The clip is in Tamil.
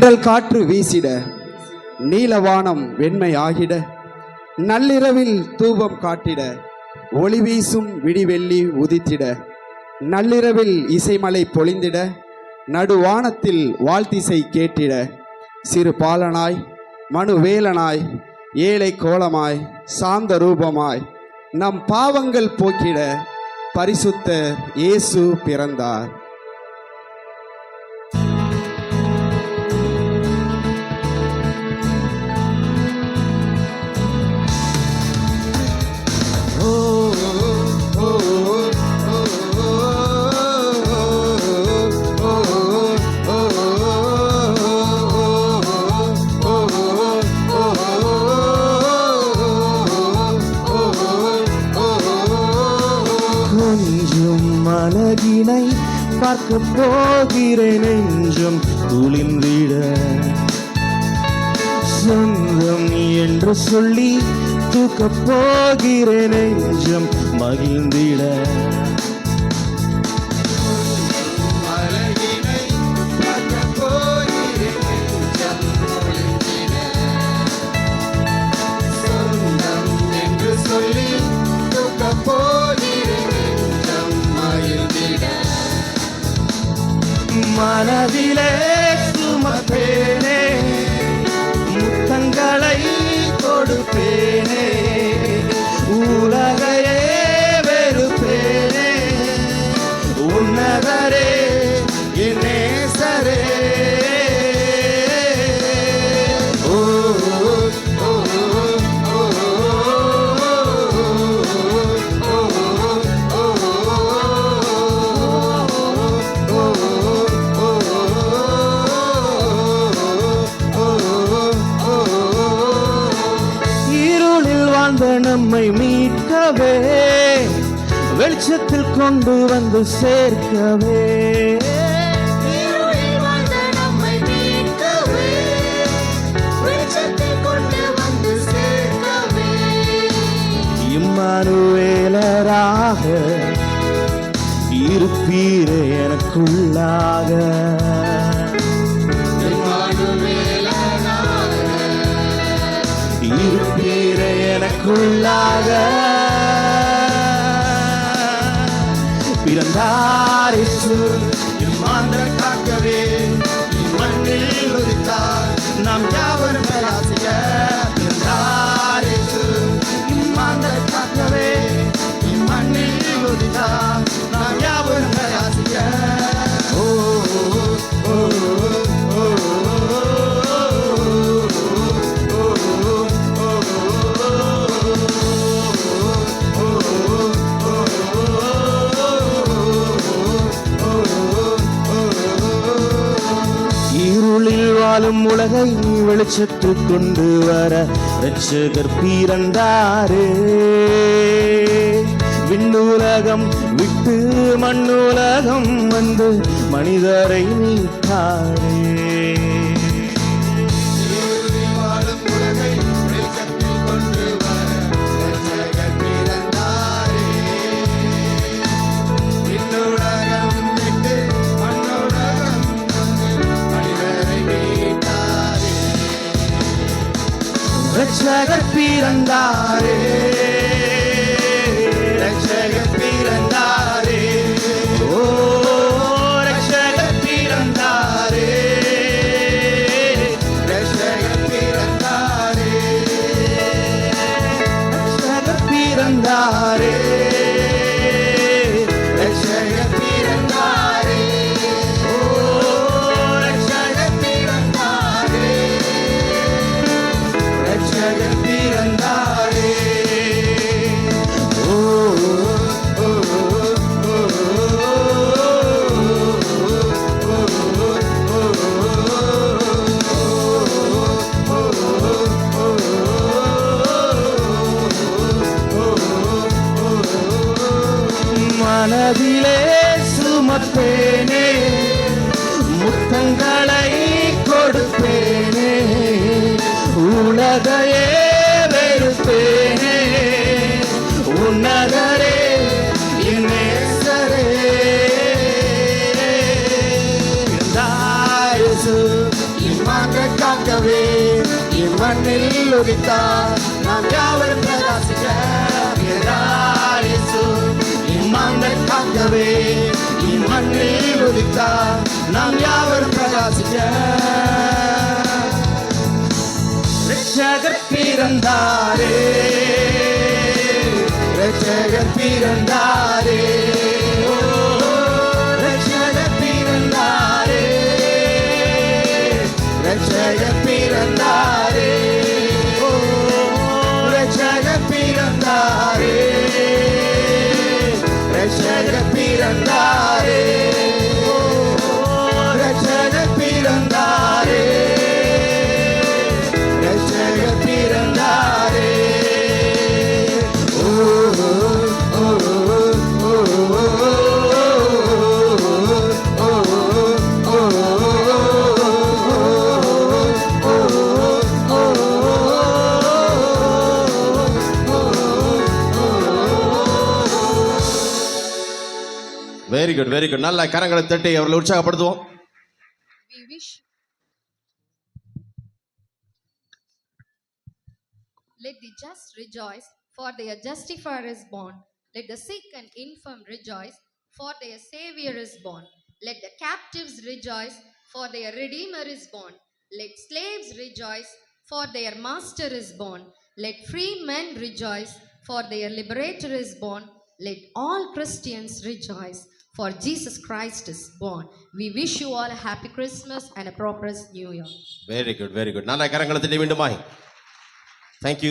தென்றல் காற்று வீசிட நீலவானம் வெண்மை ஆகிட நள்ளிரவில் தூபம் காட்டிட ஒளி வீசும் விடிவெள்ளி உதித்திட நள்ளிரவில் இசைமலை பொழிந்திட நடுவானத்தில் வாழ்த்திசை கேட்டிட சிறு பாலனாய் மனுவேலனாய் ஏழை கோலமாய் சாந்த ரூபமாய் நம் பாவங்கள் போக்கிட பரிசுத்த இயேசு பிறந்தார். அழகினை பார்க்க போகிறேன் நெஞ்சம் குளிர்ந்திட. சொந்தம் என்று சொல்லி தூக்கப் போகிறேன் நெஞ்சம் மகிழ்ந்திட. மனதிலே நம்மை மீட்கவே வெளிச்சத்தில் கொண்டு வந்து சேர்க்கவே. இம்மானுவேலராக இருப்பீரே எனக்குள்ளாக எனக்குள்ளாக பிறந்தார் இயேசு காக்கவே மண்ணில் நாம் யாவரும் உலகை வெளிச்சத்தில் கொண்டு வர ரட்சகர் பிறந்தாரே. விண்ணுலகம் விட்டு மண்ணுலகம் வந்து மனிதரை நீட்டாரே ரட்சகர் பிறந்தாரே ரட்சகர் பிறந்தாரே ஓ ரட்சகர் பிறந்தாரே ரட்சகர் பிறந்தாரே ரட்சகர் பிறந்தாரே மனதிலே சுமப்பேனே முத்தங்களை கொடுப்பேனே உலகையே வெறுப்பேனே. உன்னதரே இனேசரே தாயசு இம்மாக்க காக்கவே இம்மண்ணில் உதித்தார் நாம் யாவரும் நாம் யாவரும் பிரகாசிக்க ரட்சகர் பிறந்தாரே ரட்சகர் பிறந்தாரே ஓ, ரட்சகர் பிறந்தாரே ரட்சகர் பிறந்தாரே ஓ, ரட்சகர் பிறந்தாரே ரட்சகர் பிறந்தாரே வெரி குட் வெரி குட் நல்ல கரங்களை தட்டி அவர்களை உற்சாகப்படுத்துவோம் We wish. Let the just rejoice, for their justifier is born. Let the sick and infirm rejoice, for their Savior is born. Let the captives rejoice, for their Redeemer is born. Let slaves rejoice, for their Master is born. Let free men rejoice, for their Liberator is born. Let all Christians rejoice, for Jesus Christ is born. We wish you all a happy Christmas and a prosperous new year. Very good, very good. നന്നായി കരങ്ങളത്തിൻ്റെ വീണ്ടുമായി താങ്ക്